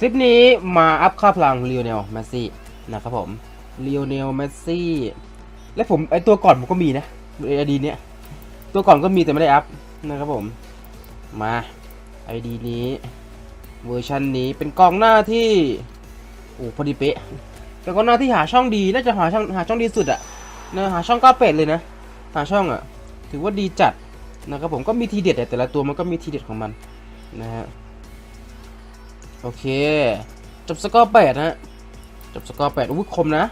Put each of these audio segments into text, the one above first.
คลิปนี้มาอัพค่าพลังเล o โอเนล m มสซี่นะครับผมเล o โอเนล m มสซี่และผมไอตัวก่อนผมก็มีนะไอดีเนี้ยตัวก่อนก็มีแต่ไม่ได้อัพนะครับผมมาไอดีนี้เวอร์ชันนี้เป็นกองหน้าที่โอ้พอดีเป๊ะเป็นกองหน้าที่หาช่องดีน่าจะหาช่องหาช่องดีสุดอะนะหาช่องก้าเป็ดเลยนะหาช่องอะถือว่าดีจัดนะครับผมก็มีทีเด็ดแต่แต่ละตัวมันก็มีทีเด็ดของมันนะฮะ โอเค จบสกอร์แปดนะฮะ จบสกอร์แปดอุ้ยคมนะ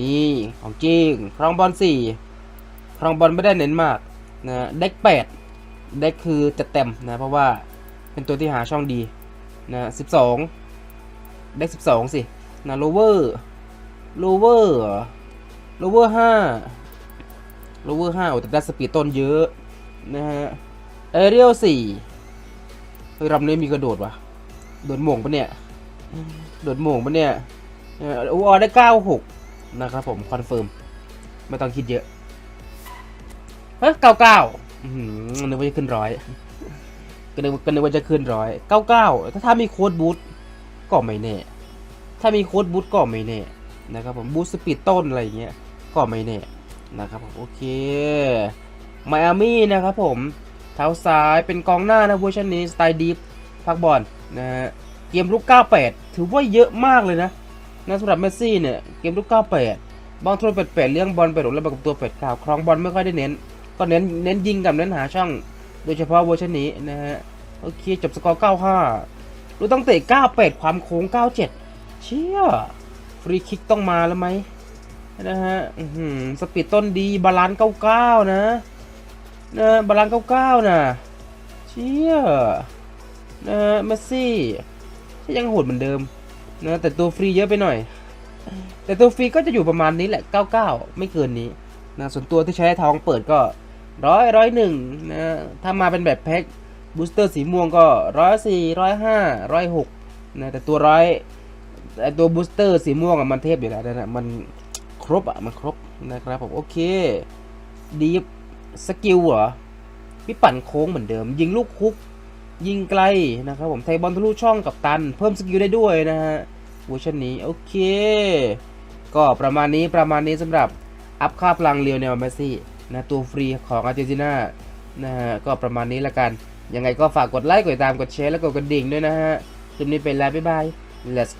นี่ของจริงครองบอลสี่ครองบอลไม่ได้เน้นมากนะเด็กแปดเด็กคือจะเต็มนะเพราะว่าเป็นตัวที่หาช่องดีนะสิบสองเด็กสิบสองสินะโลเวอร์โลเวอร์โลเวอร์ห้าโลเวอร์ห้าโอ้แต่ได้สปีดต้นเยอะนะฮะเอเรียลสี่เฮ้ยรำนี้มีกระโดดวะ โดดหม่งปะเนี่ย โดดหม่งปะเนี่ยเอออได้เก้าหกนะครับผมคอนเฟิร์มไม่ต้องคิดเยอะเฮ้ยเก้าเก้านึกว่าจะขึ้นร้อยก็นึกก็นึกว่าจะขึ้นร้อยเก้าเก้าถ้าถ้ามีโค้ดบูทก็ไม่แน่ ถ้ามีโค้ดบูทก็ไม่แน่นะครับผมบูทสปีดต้นอะไรอย่างเงี้ยก็ไม่แน่นะครับผมโอเคไมอามี่นะครับผมเท้าซ้ายเป็นกองหน้านะเวอร์ชันนี้สไตล์ดีฟพักบอล นะฮะเกมลุก98 ถือว่าเยอะมากเลยนะนะสำหรับเมสซี่เนี่ยเกมลูก 98 บางทวนเป็ดๆเลี้ยงบอลไปหลงแล้วกับตัวเป็ดข่าวครองบอลไม่ค่อยได้เน้น ก็เน้นเน้นยิงกับเน้นหาช่อง โดยเฉพาะเวอร์ชันนี้นะฮะโอเคจบสกอร์ 95รู้ต้องเตะ 98 ความโค้ง 97 เชี่ยฟรีคิกต้องมาแล้วไหมนะฮะสปีดต้นดีบาลานซ์99 นะนะบาลานซ์99 นะเชี่ย นะฮะเมสซี่ยังโหดเหมือนเดิมนะแต่ตัวฟรีเยอะไปหน่อย แต่ตัวฟรีก็จะอยู่ประมาณนี้แหละ 99 ไม่เกินนี้นะส่วนตัวที่ใช้ทองเปิดก็ร้อยร้อยหนึ่งนะถ้ามาเป็นแบบแพ็คบูสเตอร์สีม่วงก็ร้อยสี่ร้อยห้าร้อยหกนะแต่ตัวร้อยไอตัวบูสเตอร์สีม่วงมันเทพอยู่แล้วนะมันครบอะมันครบนะครับผมโอเคดีสกิลเหรอพี่ปั่นโค้งเหมือนเดิม ยิงลูกคุก ยิงไกลนะครับผมไทยบอลทะลุช่องกับตัน เพิ่มสกิลได้ด้วยนะฮะเวอร์ชันนี้โอเค ก็ประมาณนี้ประมาณนี้สำหรับอัพค่าพลังเรียวเนลเมสซี่นะตัวฟรีของอาร์เจนตินานะฮะก็ประมาณนี้ละกัน ยังไงก็ฝากกดไลค์กดติดตามกดแชร์แล้วกดกระดิ่งด้วยนะฮะคลิปนี้เป็นแล้วบ๊ายบาย let's